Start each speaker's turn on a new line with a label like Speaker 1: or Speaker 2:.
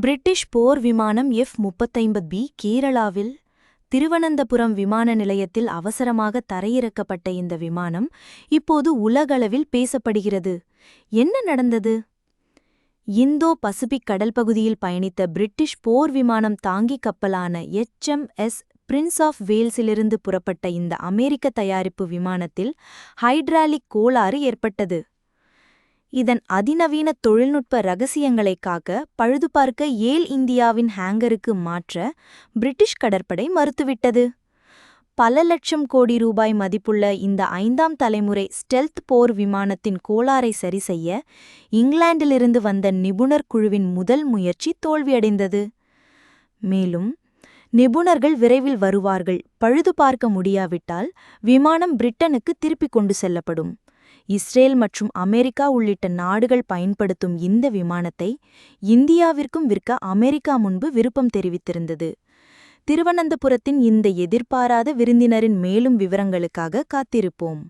Speaker 1: British போர் விமானம் F முப்பத்தைம்பது B கேரளாவில் திருவனந்தபுரம் விமான நிலையத்தில் அவசரமாக தரையிறக்கப்பட்ட இந்த விமானம் இப்போது உலகளவில் பேசப்படுகிறது. என்ன நடந்தது? இந்தோ பசிபிக் கடல் பகுதியில் பயணித்த பிரிட்டிஷ் போர் விமானம் தாங்கி கப்பலான எச்எம்எஸ் பிரின்ஸ் ஆஃப் வேல்ஸிலிருந்து புறப்பட்ட இந்த அமெரிக்க தயாரிப்பு விமானத்தில் ஹைட்ராலிக் கோளாறு ஏற்பட்டது. இதன் அதிநவீன தொழில்நுட்ப ரகசியங்களைக் காக்க பழுதுபார்க்க ஏல் இந்தியாவின் ஹேங்கருக்கு மாற்ற பிரிட்டிஷ் கடற்படை மறுத்துவிட்டது. பல லட்சம் கோடி ரூபாய் மதிப்புள்ள இந்த ஐந்தாம் தலைமுறை ஸ்டெல்த் போர் விமானத்தின் கோளாறை சரிசெய்ய இங்கிலாந்திலிருந்து வந்த நிபுணர் குழுவின் முதல் முயற்சி தோல்வியடைந்தது. மேலும் நிபுணர்கள் விரைவில் வருவார்கள் பழுது பார்க்க முடியாவிட்டால் விமானம் பிரிட்டனுக்கு திருப்பிக் கொண்டு செல்லப்படும். இஸ்ரேல் மற்றும் அமெரிக்கா உள்ளிட்ட நாடுகள் பயன்படுத்தும் இந்த விமானத்தை இந்தியாவிற்கும் விற்க அமெரிக்கா முன்பு விருப்பம் தெரிவித்திருந்தது. திருவனந்தபுரத்தின் இந்த எதிர்பாராத விருந்தினரின் மேலும் விவரங்களுக்காக காத்திருப்போம்.